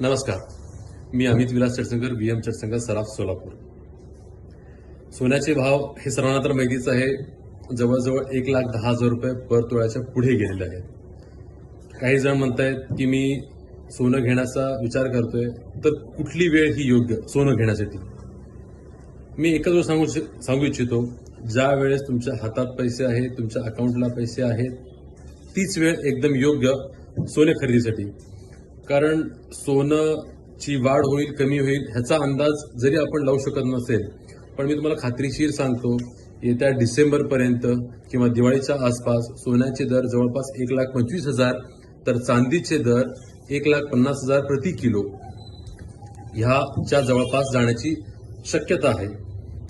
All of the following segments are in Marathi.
नमस्कार. मी अमित विलास चटसंकर बी एम चटसंकर सराफ सोलापूर. सोन्याचे भाव हे सर्वांना तर माहितीच आहे. जवळजवळ एक लाख दहा हजार रुपये पर तोळ्याच्या पुढे गेलेले आहेत. काही जण म्हणतायत की मी सोनं घेण्याचा विचार करतोय तर कुठली वेळ ही योग्य? सोनं घेण्यासाठी. मी एकच वेळ सांगू सांगू इच्छितो. ज्या वेळेस तुमच्या हातात पैसे आहेत तुमच्या अकाउंटला पैसे आहेत तीच वेळ एकदम योग्य सोने खरेदीसाठी. कारण सोनंची वाढ होईल कमी होईल ह्याचा अंदाज जरी आपण लावू शकत नसेल पण मी तुम्हाला खात्रीशीर सांगतो येत्या डिसेंबरपर्यंत किंवा दिवाळीच्या आसपास सोन्याचे दर जवळपास एक लाख पंचवीस हजार तर चांदीचे दर एक लाख पन्नास हजार प्रति किलो ह्याच्या जवळपास जाण्याची शक्यता आहे.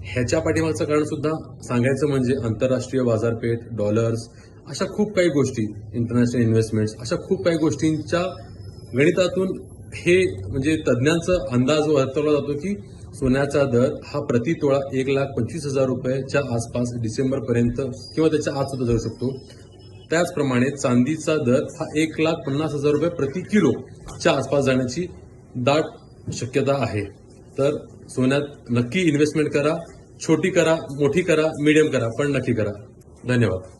ह्याच्या पाठीमागचं कारण सुद्धा सांगायचं म्हणजे आंतरराष्ट्रीय बाजारपेठ डॉलर्स अशा खूप काही गोष्टी इंटरनॅशनल इन्व्हेस्टमेंट्स अशा खूप काही गोष्टींच्या गणितातून हे म्हणजे तज्ज्ञांचा अंदाज वर्तवला जातो की सोन्याचा दर हा प्रति तोळा एक लाख पंचवीस हजार रुपयाच्या आसपास डिसेंबरपर्यंत किंवा त्याच्या आत सुद्धा जाऊ शकतो. त्याचप्रमाणे चांदीचा दर हा एक लाख पन्नास हजार रुपये प्रति किलोच्या आसपास जाण्याची दाट शक्यता आहे. तर सोन्यात नक्की इन्व्हेस्टमेंट करा छोटी करा मोठी करा मीडियम करा पण नक्की करा. धन्यवाद.